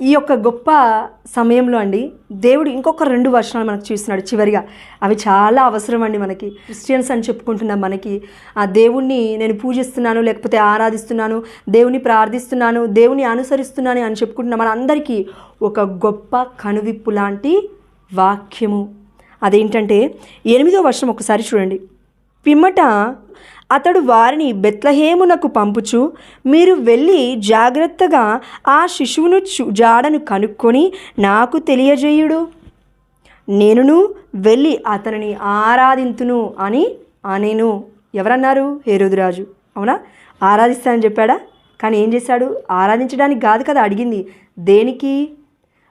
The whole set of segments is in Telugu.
ఈ యొక్క గొప్ప సమయంలో అండి దేవుడు ఇంకొక రెండు వర్షాలు మనకు చూస్తున్నాడు చివరిగా. అవి చాలా అవసరం అండి మనకి. క్రిస్టియన్స్ అని చెప్పుకుంటున్నాం మనకి ఆ దేవుణ్ణి నేను పూజిస్తున్నాను లేకపోతే ఆరాధిస్తున్నాను దేవుని ప్రార్థిస్తున్నాను దేవుని అనుసరిస్తున్నాను అని చెప్పుకుంటున్నాం మనందరికీ ఒక గొప్ప కనువిప్పు లాంటి వాక్యము. అదేంటంటే ఎనిమిదో వర్షం ఒకసారి చూడండి. పిమ్మట అతడు వారిని బెత్లహేమునకు పంపుచు మీరు వెళ్ళి జాగ్రత్తగా ఆ శిశువును జాడను కనుక్కొని నాకు తెలియజేయుడు. నేనును వెళ్ళి అతనిని ఆరాధింతును అని అనేను. ఎవరన్నారు? హేరోదురాజు అవునా? ఆరాధిస్తానని చెప్పాడా? కానీ ఏం చేశాడు? ఆరాధించడానికి కాదు కదా అడిగింది. దేనికి?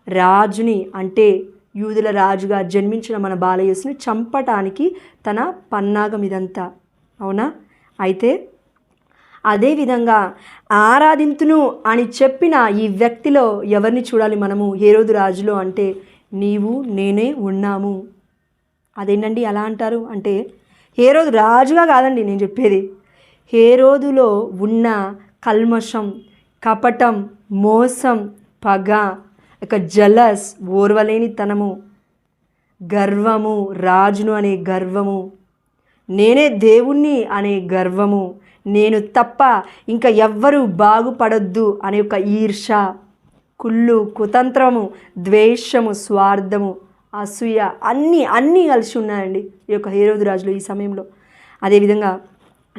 రాజుని అంటే యూదుల రాజుగా జన్మించిన మన బాలయేసుని చంపటానికి తన పన్నాగం ఇదంతా అవునా? అయితే అదేవిధంగా ఆరాధింతును అని చెప్పిన ఈ వ్యక్తిలో ఎవరిని చూడాలి మనము? హేరోదు రాజులో అంటే నీవు నేనే ఉన్నాము. అదేంటండి ఎలా అంటారు? అంటే హేరోదు రాజుగా కాదండి నేను చెప్పేది. హేరోదులో ఉన్న కల్మషం కపటం మోసం పగ ఒక జలస్ ఓర్వలేనితనము గర్వము రాజును అనే గర్వము నేనే దేవుణ్ణి అనే గర్వము. నేను తప్ప ఇంకా ఎవ్వరూ బాగుపడొద్దు అనే ఒక ఈర్ష. కుళ్ళు కుతంత్రము ద్వేషము స్వార్థము అసూయ అన్నీ అన్నీ కలిసి ఉన్నాయండి ఈ యొక్క హేరోదు రాజులు ఈ సమయంలో. అదేవిధంగా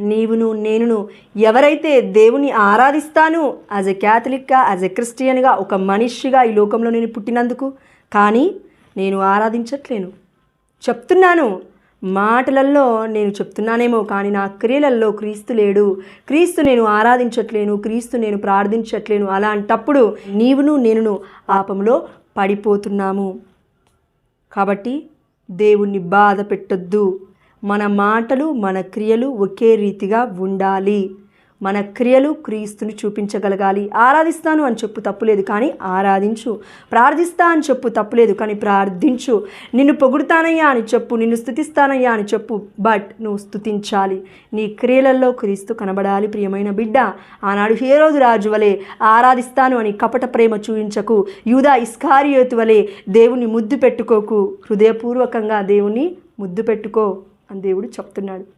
నీవును నేనును ఎవరైతే దేవుని ఆరాధిస్తాను యాజ్ ఎ క్యాథలిక్గా యాజ్ ఎ క్రిస్టియన్గా ఒక మనిషిగా ఈ లోకంలో నేను పుట్టినందుకు కానీ నేను ఆరాధించట్లేను. చెప్తున్నాను మాటలలో నేను చెప్తున్నానేమో కానీ నా క్రియలలో క్రీస్తు లేడు. క్రీస్తు నేను ఆరాధించట్లేను క్రీస్తు నేను ప్రార్థించట్లేను అలాంటప్పుడు నీవును నేనును ఆపంలో పడిపోతున్నాము. కాబట్టి దేవుణ్ణి బాధ పెట్టొద్దు మన మాటలు మన క్రియలు ఒకే రీతిగా ఉండాలి. మన క్రియలు క్రీస్తుని చూపించగలగాలి. ఆరాధిస్తాను అని చెప్పు తప్పులేదు కానీ ఆరాధించు. ప్రార్థిస్తా అని చెప్పు తప్పులేదు కానీ ప్రార్థించు. నిన్ను పొగుడుతానయ్యా అని చెప్పు నిన్ను స్థుతిస్తానయ్యా అని చెప్పు బట్ నువ్వు స్థుతించాలి. నీ క్రియలలో క్రీస్తు కనబడాలి ప్రియమైన బిడ్డ. ఆనాడు హేరోదు రాజు వలె ఆరాధిస్తాను అని కపట ప్రేమ చూపించకు. యూదా ఇస్కారియోతు వలె దేవుని ముద్దు పెట్టుకోకు. హృదయపూర్వకంగా దేవుని ముద్దు పెట్టుకో అని దేవుడు చెప్తున్నాడు.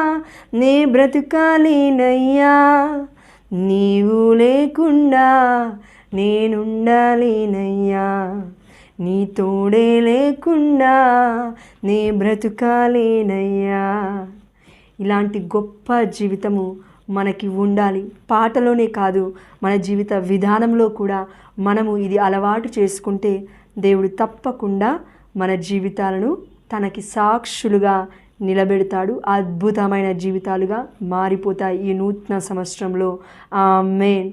నే బ్రతుకాలేనయ్యా నీవు లేకుండా నేనుండాలేనయ్యా నీ తోడే లేకుండా నే బ్రతుకాలేనయ్యా. ఇలాంటి గొప్ప జీవితము మనకి ఉండాలి. పాటలోనే కాదు మన జీవిత విధానంలో కూడా మనము ఇది అలవాటు చేసుకుంటే దేవుడు తప్పకుండా మన జీవితాలను తనకి సాక్షులుగా నిలబెడతాడు. అద్భుతమైన జీవితాలుగా మారిపోతాయి ఈ నూతన సంవత్సరంలో. ఆమెన్.